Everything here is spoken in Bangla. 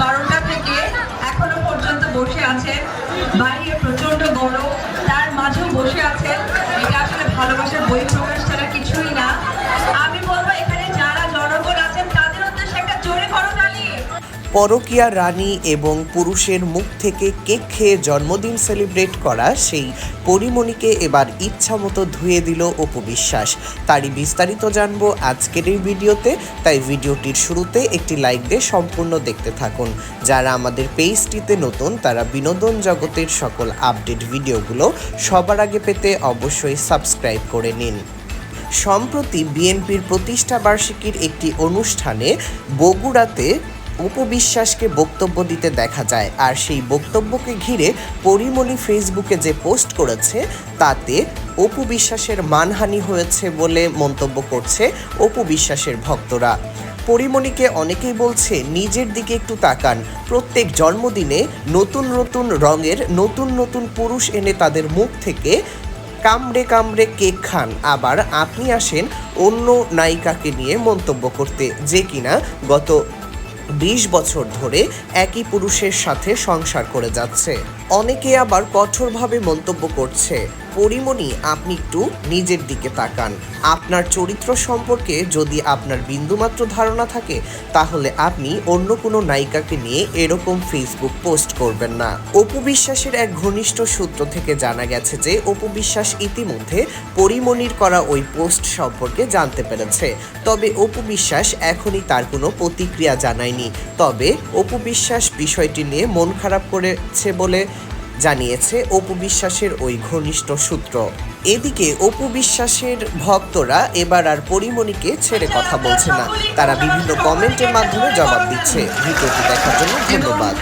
বারোটা থেকে এখনও পর্যন্ত বসে আছেন বাইরে প্রচণ্ড গরম, তার মাঝেও বসে আছেন এটা আসলে ভালোবাসার বই প্রকাশ পরকীয়া রানী এবং পুরুষের মুখ থেকে কেক খেয়ে জন্মদিন সেলিব্রেট করা সেই পরিমণিকে এবার ইচ্ছা মতো ধুয়ে দিল অপু বিশ্বাস। তারই বিস্তারিত জানব আজকের এই ভিডিওতে, তাই ভিডিওটির শুরুতে একটি লাইক দিয়ে সম্পূর্ণ দেখতে থাকুন। যারা আমাদের পেজটিতে নতুন, তারা বিনোদন জগতের সকল আপডেট ভিডিওগুলো সবার আগে পেতে অবশ্যই সাবস্ক্রাইব করে নিন। সম্প্রতি বিএনপির প্রতিষ্ঠা বার্ষিকীর একটি অনুষ্ঠানে বগুড়াতে উপবিশ্বাসকে বক্তব্য দিতে দেখা যায়। আর সেই বক্তব্যকে ঘিরে পরিমণি ফেসবুকে যে পোস্ট করেছে, তাতে অপু বিশ্বাসের মানহানি হয়েছে বলে মন্তব্য করছে অপু বিশ্বাসের ভক্তরা। পরিমণিকে অনেকেই বলছে, নিজের দিকে একটু তাকান। প্রত্যেক জন্মদিনে নতুন নতুন রঙের নতুন নতুন পুরুষ এনে তাদের মুখ থেকে কামড়ে কামড়ে কেক খান। আবার আপনি আসেন অন্য নায়িকাকে নিয়ে মন্তব্য করতে, যে কিনা গত বিশ বছর ধরে একই পুরুষের সাথে সংসার করে যাচ্ছে। অনেকে আবার কঠোরভাবে মন্তব্য করছে। পরিমণি, আপনি একটু নিজের দিকে তাকান। আপনার চরিত্র সম্পর্কে যদি আপনার বিন্দুমাত্র ধারণা থাকে, তাহলে আপনি অন্য কোনো নায়িকাকে নিয়ে এরকম ফেসবুক পোস্ট করবেন না। অপু বিশ্বাসের এক ঘনিষ্ঠ সূত্র থেকে জানা গেছে যে, অপু বিশ্বাস ইতিমধ্যে পরিমণির করা ওই পোস্ট সম্পর্কে জানতে পেরেছে। তবে অপু বিশ্বাস এখনই তার কোনো প্রতিক্রিয়া জানায়নি। তবে অপু বিশ্বাস বিষয়টি নিয়ে মন খারাপ করেছে বলে জানিয়েছে অপু বিশ্বাসের ওই ঘনিষ্ঠ সূত্র। এদিকে অপু বিশ্বাসের ভক্তরা এবার আর পরিমণিকে ছেড়ে কথা বলছে না। তারা বিভিন্ন কমেন্টের মাধ্যমে জবাব দিচ্ছে। ভিডিওটি দেখার জন্য ধন্যবাদ।